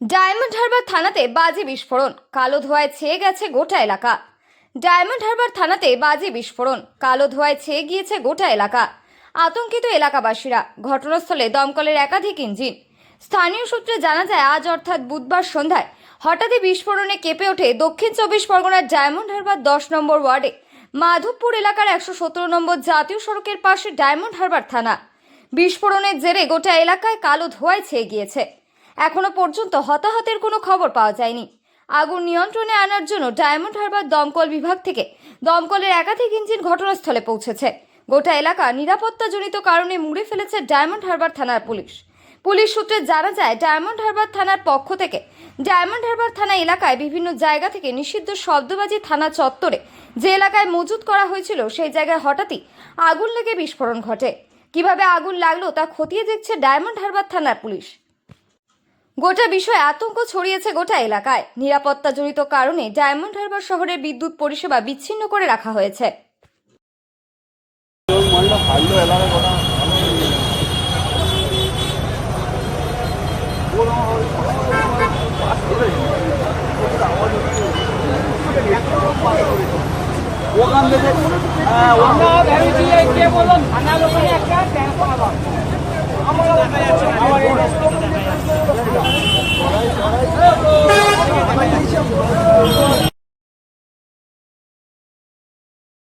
Diamond Harbour থানাতে বাজি বিস্ফোরণ। কালো ধোঁয়ায় ছেয়ে গেছে গোটা এলাকা। ডায়মন্ড হারবার থানাতে বাজি বিস্ফোরণ। কালো ধোঁয়ায় ছেয়ে গিয়েছে গোটা এলাকা। আতঙ্কিত এলাকাবাসীরা। ঘটনাস্থলে দমকলের একাধিক ইঞ্জিন। স্থানীয় সূত্রে জানা যায়, আজ অর্থাৎ বুধবার সন্ধ্যায় হঠাৎই বিস্ফোরণে কেঁপে ওঠে দক্ষিণ চব্বিশ পরগনার ডায়মন্ড হারবার দশ নম্বর ওয়ার্ডে। মাধবপুর এলাকার একশো সতেরো নম্বর জাতীয় সড়কের পাশে ডায়মন্ড হারবার থানা। বিস্ফোরণের জেরে গোটা এলাকায় কালো ধোঁয়ায় ছেয়ে গিয়েছে। এখনও পর্যন্ত হতাহতের কোনো খবর পাওয়া যায়নি। আগুন নিয়ন্ত্রণে আনার জন্য ডায়মন্ড হারবার দমকল বিভাগ থেকে দমকলের একাধিক ইঞ্জিন ঘটনাস্থলে পৌঁছেছে। গোটা এলাকা নিরাপত্তাজনিত কারণে মুড়ে ফেলেছে ডায়মন্ড হারবার থানার পুলিশ। পুলিশ সূত্রে জানা যায়, ডায়মন্ড হারবার থানার পক্ষ থেকে ডায়মন্ড হারবার থানা এলাকায় বিভিন্ন জায়গা থেকে নিষিদ্ধ শব্দবাজি থানা চত্বরে যে এলাকায় মজুত করা হয়েছিল, সেই জায়গায় হঠাৎই আগুন লেগে বিস্ফোরণ ঘটে। কীভাবে আগুন লাগল তা খতিয়ে দেখছে ডায়মন্ড হারবার থানার পুলিশ। গোটা বিষয়ে আতঙ্ক ছড়িয়েছে গোটা এলাকায়। নিরাপত্তাজনিত কারণে ডায়মন্ড হারবার শহরের বিদ্যুৎ পরিষেবা বিচ্ছিন্ন করে রাখা হয়েছে। ওখান থেকে হ্যাঁ ওখান ভেবেছি কে ওখানে একটা ট্যাঙ্ক Oh,